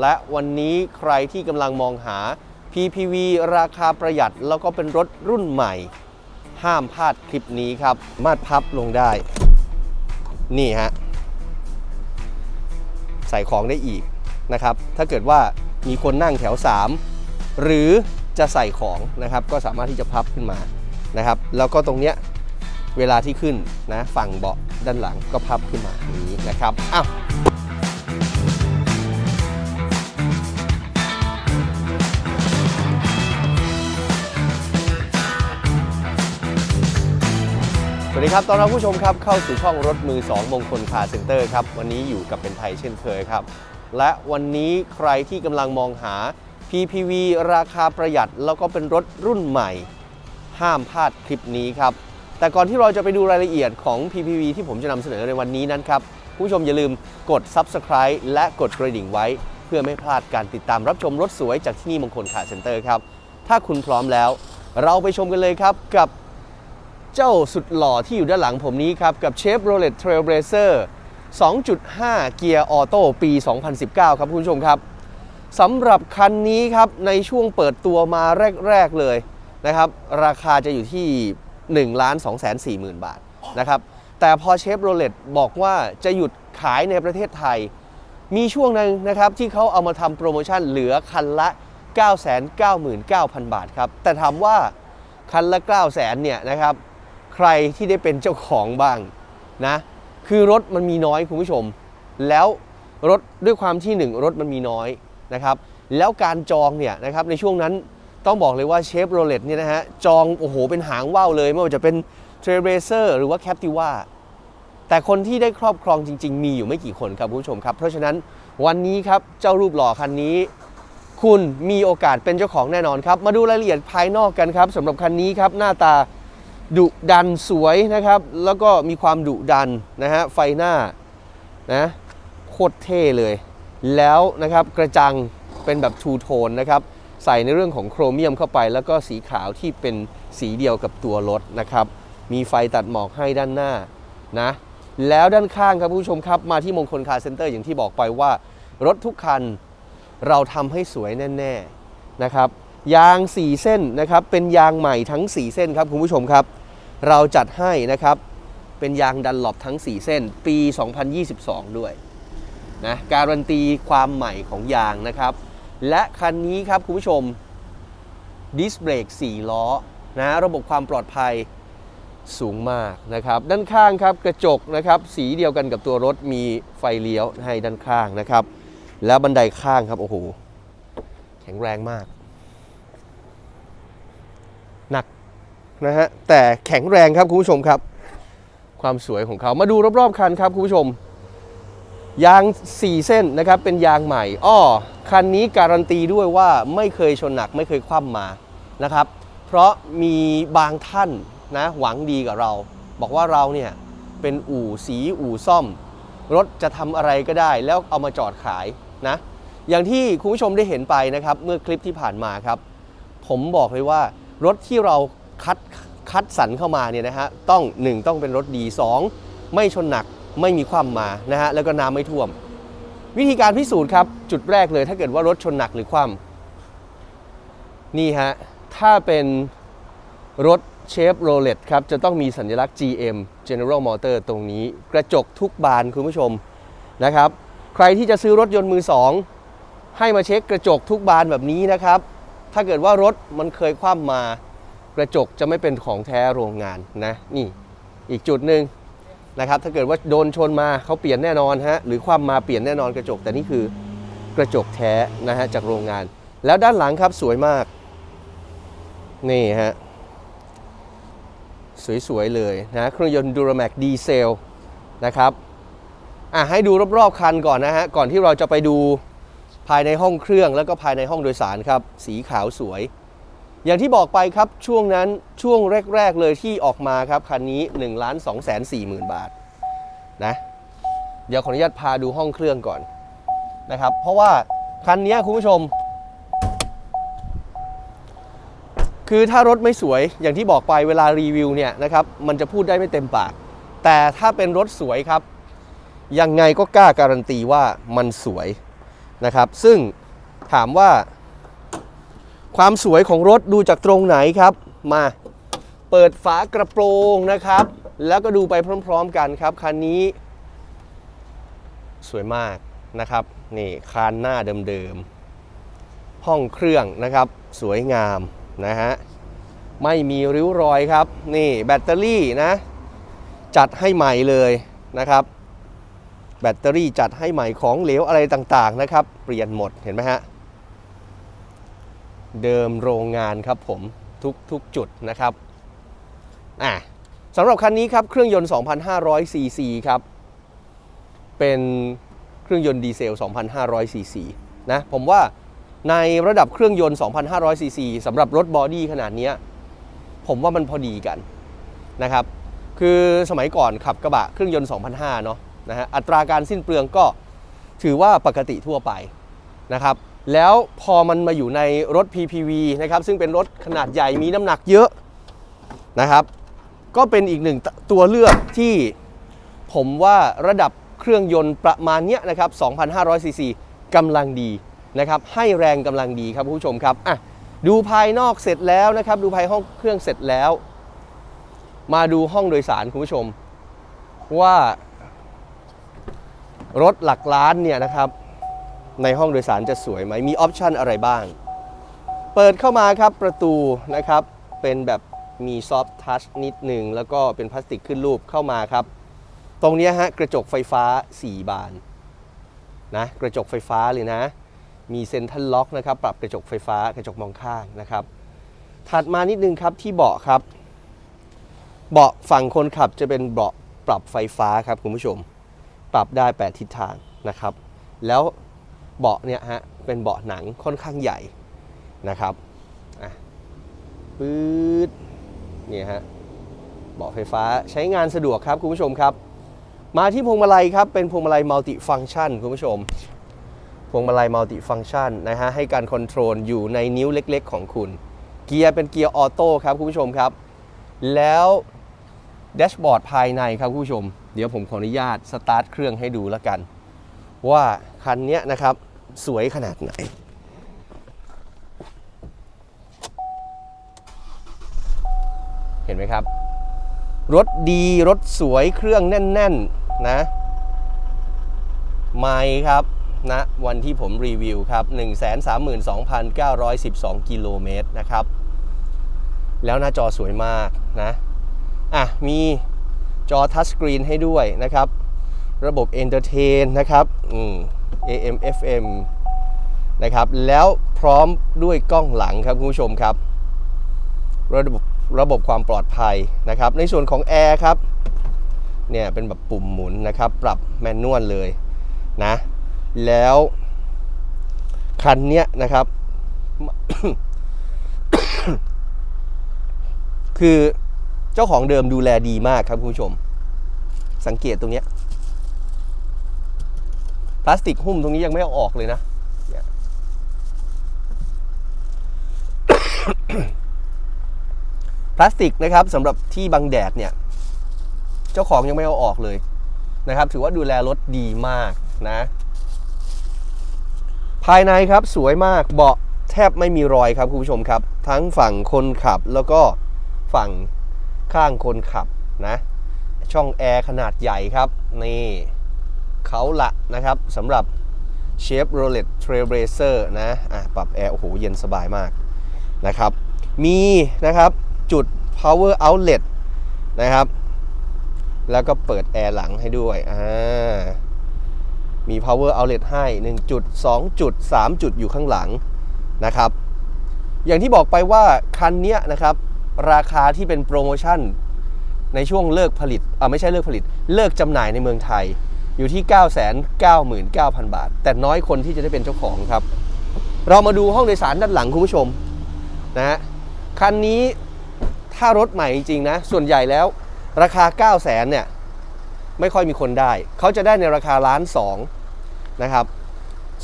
และวันนี้ใครที่กำลังมองหา PPV ราคาประหยัดแล้วก็เป็นรถรุ่นใหม่ ห้ามพลาดคลิปนี้ครับ มารถพับลงได้ นี่ฮะ ใส่ของได้อีกนะครับ ถ้าเกิดว่ามีคนนั่งแถว 3 หรือจะใส่ของนะครับ ก็สามารถที่จะพับขึ้นมานะครับ แล้วก็ตรงเนี้ยเวลาที่ขึ้นนะฝั่งเบาะด้านหลังก็พับขึ้นมาอย่างนี้นะครับอ้าว วัสดีครับ ตอนรับผู้ชมครับเข้าสู่ช่องรถมือ 2 มงคลคาเซ็นเตอร์ครับ วันนี้อยู่กับเป็นไทยเช่นเคยครับ และวันนี้ใครที่กำลังมองหา PPV ราคาประหยัด แล้วก็เป็นรถรุ่นใหม่ ห้ามพลาดคลิปนี้ครับ แต่ก่อนที่เราจะไปดูรายละเอียดของ PPV ที่ผมจะนำเสนอในวันนี้นั้นครับ ผู้ชมอย่าลืมกด Subscribe และกดกระดิ่งไว้ เพื่อไม่พลาดการติดตามรับชมรถสวยจากที่นี่มงคลคาเซ็นเตอร์ครับ ถ้าคุณพร้อมแล้ว เราไปชมกันเลยครับกับ เจ้าสุดหล่อที่อยู่ด้านหลังผมนี้ครับ กับ Chevrolet Trailblazer 2.5 เกียร์ออโต้ปี 2019 ครับคุณผู้ชมครับสำหรับคันนี้ครับ ในช่วงเปิดตัวมาแรก ๆ เลยนะครับ ราคาจะอยู่ที่ 1 2 4 0 0 0 0 บาทนะครับ แต่พอเชฟโรเลตบอกว่าจะหยุดขายในประเทศไทย มีช่วงหนึ่งนะครับ ที่เขาเอามาทำโปรโมชั่นเหลือคันละ 999,000 บาทครับ แต่ถามว่าคันละ 900,000เนี่ยนะครับ ใครที่ได้เป็นเจ้าของบ้างนะคือรถมันมีน้อยคุณผู้ชม แล้วรถด้วยความที่หนึ่งรถมันมีน้อยนะครับแล้วการจองเนี่ยนะครับในช่วงนั้นต้องบอกเลยว่าเชฟโรเลตเนี่ยนะฮะจองโอ้โหเป็นหางว่าวเลย ไม่ว่าจะเป็นเทรเบเซอร์หรือว่าแคปติว่าแต่คนที่ได้ครอบครองจริง ๆ มีอยู่ไม่กี่คนครับคุณผู้ชมครับ เพราะฉะนั้นวันนี้ครับเจ้ารูปหล่อคันนี้ คุณมีโอกาสเป็นเจ้าของแน่นอนครับ มาดูรายละเอียดภายนอกกันครับสำหรับคันนี้ครับหน้าตา ดุดันสวยนะครับ แล้วก็มีความดุดันนะฮะไฟหน้านะโคตรเท่เลย แล้วนะครับกระจังเป็นแบบทูโทนนะครับใส่ในเรื่องของโครเมียมเข้าไป แล้วก็สีขาวที่เป็นสีเดียวกับตัวรถนะครับ มีไฟตัดหมอกให้ด้านหน้านะแล้วด้านข้างครับผู้ชมครับ มาที่มงคลคาร์เซ็นเตอร์อย่างที่บอกไปว่า รถทุกคันเราทำให้สวยแน่ๆนะครับยาง 4 เส้นนะครับเป็นยางใหม่ทั้ง 4 เส้นครับคุณผู้ชมครับ เราจัดให้นะครับ เป็นยางดันหลบทั้ง 4 เส้น ปี 2022 ด้วยนะการันตีความใหม่ของยางนะครับ และคันนี้ครับคุณผู้ชมดิสเบรก4 ล้อนะระบบความปลอดภัยสูงมากนะครับ ด้านข้างครับกระจกนะครับ สีเดียวกันกับตัวรถมีไฟเลี้ยวให้ด้านข้างนะครับ แล้วบันไดข้างครับโอ้โหแข็งแรงมากหนัก นะฮะแต่แข็งแรงครับคุณผู้ชมครับ ความสวยของเขามาดูรอบๆคันครับคุณผู้ชม ยาง 4 เส้นนะครับเป็นยางใหม่อ้อคันนี้การันตีด้วยว่าไม่เคยชนหนักไม่เคยคว่ำมานะครับ เพราะมีบางท่านนะหวังดีกับเรา บอกว่าเราเนี่ยเป็นอู่สีอู่ซ่อม รถจะทำอะไรก็ได้แล้วเอามาจอดขายนะอย่างที่คุณผู้ชมได้เห็นไปนะครับ เมื่อคลิปที่ผ่านมาครับ ผมบอกเลยว่ารถที่เรา คัดคัดสรรเข้ามาเนี่ยนะฮะต้อง 1 ต้องเป็นรถดี 2 ไม่ชนหนักไม่มีความมานะฮะแล้วก็น้ำไม่ท่วม วิธีการพิสูจน์ครับ จุดแรกเลยถ้าเกิดว่ารถชนหนักหรือคว่ำนี่ฮะถ้าเป็นรถเชฟโรเลตครับจะต้องมีสัญลักษณ์ GM General Motor ตรงนี้ กระจกทุกบานคุณผู้ชมนะครับ ใครที่จะซื้อรถยนต์มือสองให้มาเช็คกระจกทุกบานแบบนี้นะครับ ถ้าเกิดว่ารถมันเคยคว่ำมา กระจกจะไม่เป็นของแท้โรงงานนะนี่อีกจุดหนึ่งนะครับถ้าเกิดว่าโดนชนมาเขาเปลี่ยนแน่นอนฮะหรือคว่ำมาเปลี่ยนแน่นอนกระจก แต่นี่คือกระจกแท้นะฮะจากโรงงาน แล้วด้านหลังครับสวยมากนี่ฮะสวยๆเลยนะเครื่องยนต์ดูราแม็กดีเซลนะครับอะให้ดูรอบๆคันก่อนนะฮะก่อนที่เราจะไปดูภายในห้องเครื่องแล้วก็ภายในห้องโดยสารครับ สีขาวสวย อย่างที่บอกไปครับช่วงนั้นช่วงแรก ๆ เลยที่ออกมาครับคันนี้1นึ่งล้านสองแสนสี่หมื่นบาทนะเดี๋ยวขออนุญาตพาดูห้องเครื่องก่อนนะครับ เพราะว่าคันนี้คุณผู้ชม คือถ้ารถไม่สวยอย่างที่บอกไปเวลารีวิวเนี่ยนะครับมันจะพูดได้ไม่เต็มปาก แต่ถ้าเป็นรถสวยครับ ยังไงก็กล้าการันตีว่ามันสวยนะครับ ซึ่งถามว่า ความสวยของรถดูจากตรงไหนครับ มาเปิดฝากระโปรงนะครับ แล้วก็ดูไปพร้อมๆกันครับคันนี้ สวยมากนะครับนี่คานหน้าเดิมๆห้องเครื่องนะครับ สวยงามนะฮะไม่มีริ้วรอยครับ นี่แบตเตอรี่นะ จัดให้ใหม่เลยนะครับ แบตเตอรี่จัดให้ใหม่ของเหลวอะไรต่างๆนะครับ เปลี่ยนหมดเห็นไหมฮะ เดิมโรงงานครับผมทุกทุกจุดนะครับอะสำหรับคันนี้ครับเครื่องยนต์ 2,500 ซีซีครับ เป็นเครื่องยนต์ดีเซล 2,500 ซีซีนะผมว่าในระดับเครื่องยนต์ 2,500 ซีซีสำหรับรถบอดี้ขนาดนี้ผมว่ามันพอดีกันนะครับคือสมัยก่อนขับกระบะเครื่องยนต์ 2,500 เนาะนะฮะอัตราการสิ้นเปลืองก็ถือว่าปกติทั่วไปนะครับ แล้วพอมันมาอยู่ในรถ PPV นะครับซึ่งเป็นรถขนาดใหญ่มีน้ำหนักเยอะนะครับ ก็เป็นอีกหนึ่งตัวเลือกที่ผมว่าระดับเครื่องยนต์ประมาณเนี้ยนะครับ2,500ซีซีกำลังดีนะครับให้แรงกำลังดีครับคุณผู้ชมครับอะดูภายนอกเสร็จแล้วนะครับ ดูภายห้องเครื่องเสร็จแล้ว มาดูห้องโดยสารคุณผู้ชม ว่ารถหลักล้านเนี่ยนะครับ ในห้องโดยสารจะสวยไหมมีออปชันอะไรบ้าง เปิดเข้ามาครับประตูนะครับเป็นแบบมีซอฟทัชนิดหนึ่งแล้วก็เป็นพลาสติกขึ้นรูปเข้ามาครับ ตรงนี้ฮะกระจกไฟฟ้า 4 บานนะกระจกไฟฟ้าเลยนะ มีเซ็นทรัลล็อกนะครับปรับกระจกไฟฟ้ากระจกมองข้างนะครับ ถัดมานิดนึงครับที่เบาะครับ เบาะฝั่งคนขับจะเป็นเบาะปรับไฟฟ้าครับคุณผู้ชม ปรับได้ 8 ทิศทางนะครับ แล้ว เบาะเนี่ยฮะเป็นเบาะหนังค่อนข้างใหญ่นะครับอะปื๊ดเนี่ยฮะเบาะไฟฟ้าใช้งานสะดวกครับคุณผู้ชมครับ มาที่พวงมาลัยครับ เป็นพวงมาลัยมัลติฟัง c t ชันคุณผู้ชม พวงมาลัยมัลติฟัง c t ชันนะฮะให้การคอนโทรลอยู่ในนิ้วเล็กๆ ของคุณ เกียร์เป็นเกียร์ออโต้ครับคุณผู้ชมครับ แล้วแดชบอร์ดภายในครับคุณผู้ชม เดี๋ยวผมขออนุญาตสตาร์ทเครื่องให้ดูแล้วกัน ว่าคันเนี้ยนะครับ สวยขนาดไหน เห็นไหมครับ รถดีรถสวยเครื่องแน่นๆนะไม่ครับนะวันที่ผมรีวิวครับ 132,912 กิโลเมตรนะครับ แล้วหน้าจอสวยมากนะ อะ มีจอทัชสกรีนให้ด้วยนะครับ ระบบ Entertain นะครับ อืม AM FM นะครับแล้วพร้อมด้วยกล้องหลังครับคุณผู้ชมครับ ระบบระบบความปลอดภัยนะครับ ในส่วนของแอร์ครับเนี่ยเป็นแบบปุ่มหมุนนะครับ ปรับแมนนวลเลยนะแล้วคันเนี้ยนะครับ คือเจ้าของเดิมดูแลดีมากครับคุณผู้ชม สังเกตตรงเนี้ย พลาสติกหุ้มตรงนี้ยังไม่เอาออกเลยนะพลาสติกนะครับสำหรับที่บังแดดเนี่ย เจ้าของยังไม่เอาออกเลยนะครับ ถือว่าดูแลรถดีมากนะ ภายในครับสวยมากเบาะแทบไม่มีรอยครับคุณผู้ชมครับ ทั้งฝั่งคนขับแล้วก็ฝั่งข้างคนขับนะ ช่องแอร์ขนาดใหญ่ครับ นี่ เขาละนะครับสำหรับเชฟโรเลตเทร l เ r เซอร์นะอะปรับแอร์โอ้โหเย็นสบายมากนะครับ มีนะครับจุด power outlet นะครับ แล้วก็เปิดแอร์หลังให้ด้วยอ่ามี power outlet ให้ 1 จุด 2 จุด 3 จุดอยู่ข้างหลังนะครับ อย่างที่บอกไปว่าคันเนี้ยนะครับ ราคาที่เป็นโปรโมชั่นในช่วงเลิกผลิตอ่าไม่ใช่เลิกผลิต เลิกจำหน่ายในเมืองไทย อยู่ที่ 999,000 บาท แต่น้อยคนที่จะได้เป็นเจ้าของครับ เรามาดูห้องโดยสารด้านหลังคุณผู้ชมนะฮะคันนี้ถ้ารถใหม่จริงๆนะ ส่วนใหญ่แล้วราคา 9 0 0 0 0เนี่ยไม่ค่อยมีคนได้ เขาจะได้ในราคาล้านสองนะครับ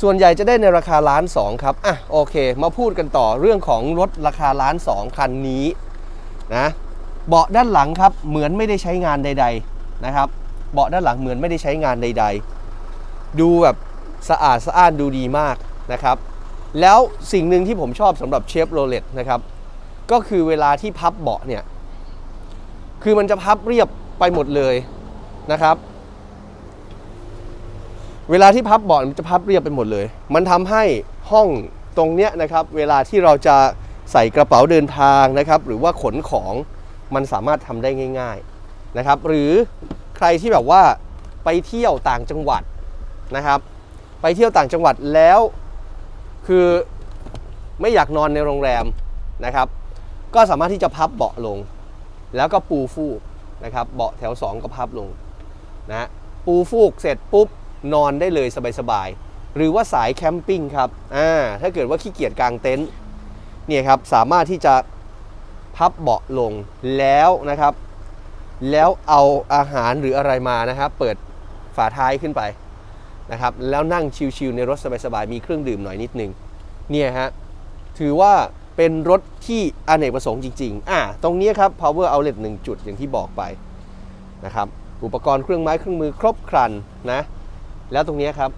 ส่วนใหญ่จะได้ในราคาล้านสองครับ อะโอเค มาพูดกันต่อเรื่องของรถราคาล้านสองคันนี้นะ เบาะด้านหลังครับ เหมือนไม่ได้ใช้งานใด ๆนะครับ เบาะด้านหลังเหมือนไม่ได้ใช้งานใด ๆ ดูแบบสะอาดสะอ้านดูดีมากนะครับ แล้วสิ่งหนึ่งที่ผมชอบสำหรับเชฟโรเลตนะครับ ก็คือเวลาที่พับเบาะเนี่ย คือมันจะพับเรียบไปหมดเลยนะครับ เวลาที่พับเบาะมันจะพับเรียบไปหมดเลย มันทำให้ห้องตรงเนี้ยนะครับ เวลาที่เราจะใส่กระเป๋าเดินทางนะครับ หรือว่าขนของมันสามารถทำได้ง่าย ๆนะครับ หรือ ใครที่แบบว่าไปเที่ยวต่างจังหวัดนะครับ ไปเที่ยวต่างจังหวัดแล้วคือไม่อยากนอนในโรงแรมนะครับ ก็สามารถที่จะพับเบาะลง แล้วก็ปูฟูกนะครับ เบาะแถว 2 ก็พับลงนะฮะปูฟูกเสร็จปุ๊บนอนได้เลยสบายๆ หรือว่าสายแคมปิ้งครับอ่าถ้าเกิดว่าขี้เกียจกางเต็นท์เนี่ยครับสามารถที่จะพับเบาะลงแล้วนะครับ แล้วเอาอาหารหรืออะไรมานะครับเปิดฝาท้ายขึ้นไปนะครับแล้วนั่งชิลๆในรถสบายๆมีเครื่องดื่มหน่อยนิดนึงเนี่ยฮะถือว่าเป็นรถที่อเนกประสงค์จริงๆ อ่า ตรงนี้ครับ power outlet 1 จุดอย่างที่บอกไปนะครับ อุปกรณ์เครื่องไม้เครื่องมือครบครันนะ แล้วตรงนี้ครับ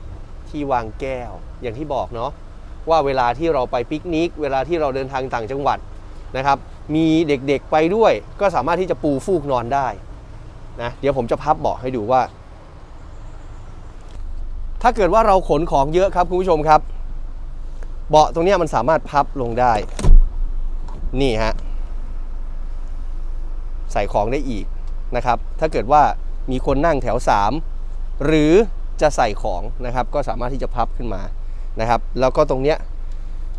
ที่วางแก้วอย่างที่บอกเนาะว่าเวลาที่เราไปปิกนิก เวลาที่เราเดินทางต่างจังหวัดนะครับ มีเด็กๆไปด้วย ก็สามารถที่จะปูฟูกนอนได้นะเดี๋ยวผมจะพับเบาะให้ดูว่า ถ้าเกิดว่าเราขนของเยอะครับคุณผู้ชมครับ เบาะตรงนี้มันสามารถพับลงได้ นี่ฮะใส่ของได้อีกนะครับ ถ้าเกิดว่ามีคนนั่งแถว 3 หรือจะใส่ของนะครับ ก็สามารถที่จะพับขึ้นมานะครับ แล้วก็ตรงเนี้ย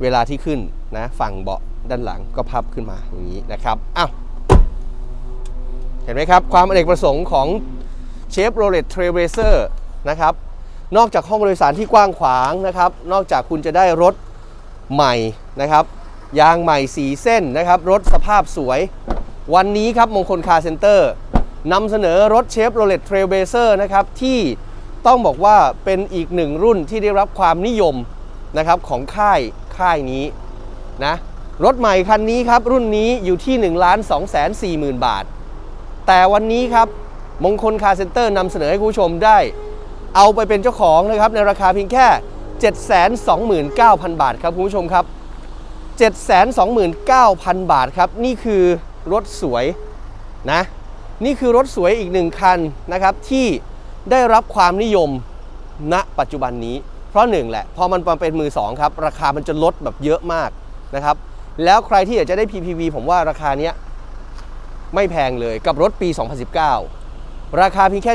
เวลาที่ขึ้นนะฝั่งเบาะด้านหลังก็พับขึ้นมาอย่างนี้นะครับอ้าวเห็นไหมครับ ความอเนกประสงค์ของเชฟโรเลตเทรเวเซอร์นะครับนอกจากห้องโดยสารที่กว้างขวางนะครับ นอกจากคุณจะได้รถใหม่นะครับยางใหม่สีเส้นนะครับ รถสภาพสวย วันนี้ครับมงคลคาร์เซ็นเตอร์นำเสนอรถเชฟโรเลตเทรลเบเซอร์นะครับที่ต้องบอกว่าเป็นอีกหนึ่งรุ่นที่ได้รับความนิยม นะครับของค่ายค่ายนี้นะรถใหม่คันนี้ครับรุ่นนี้อยู่ที่1 2 4 0 0 0 0 บาท แต่วันนี้ครับมงคลคาร์เซ็นเตอร์นำเสนอให้คุณผู้ชมได้ เอาไปเป็นเจ้าของนะครับในราคาเพียงแค่ 729,000 บาทครับคุณผู้ชมครับ 729,000 บาทครับ นี่คือรถสวยนะนี่คือรถสวยอีกหนึ่งคันนะครับที่ได้รับความนิยมณปัจจุบันนี้ เพราะหนึ่งแหละพอมันมาเป็นมือสองครับราคามันจะลดแบบเยอะมากนะครับแล้วใครที่อยากจะได้ PPV ผมว่าราคาเนี้ยไม่แพงเลยกับรถปี 2019 ราคาเพียงแค่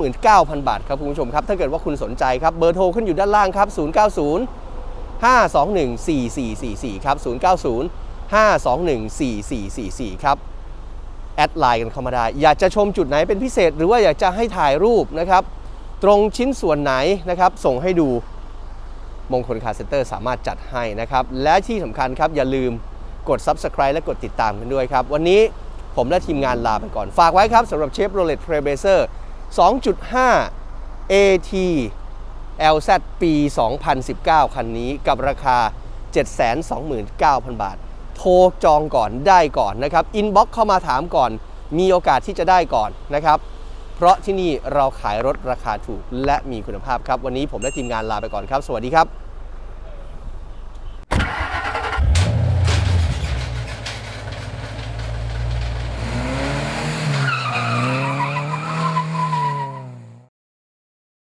729,000 บาทครับคุณผู้ชมครับ ถ้าเกิดว่าคุณสนใจครับเบอร์โทรขึ้นอยู่ด้านล่างครับ 090 521 4444 ครับ 090 521 4444 ครับ แอดไลน์กันเข้ามาได้ อยากจะชมจุดไหนเป็นพิเศษ หรือว่าอยากจะให้ถ่ายรูปนะครับ ตรงชิ้นส่วนไหนนะครับส่งให้ดูมงคลคาร์เซ็นเตอร์สามารถจัดให้นะครับ และที่สำคัญครับอย่าลืมกด Subscribe และกดติดตามกันด้วยครับ วันนี้ผมและทีมงานลาไปก่อน ฝากไว้ครับสำหรับเชฟโรเลตเทรเบเซอร์2.5 AT LZ ปี 2019 คันนี้กับราคา 729,000 บาท โทรจองก่อนได้ก่อนนะครับ อินบ็อกเข้ามาถามก่อน มีโอกาสที่จะได้ก่อนนะครับ เพราะที่นี่เราขายรถราคาถูกและมีคุณภาพครับ วันนี้ผมและทีมงานลาไปก่อนครับ สวัสดีครับ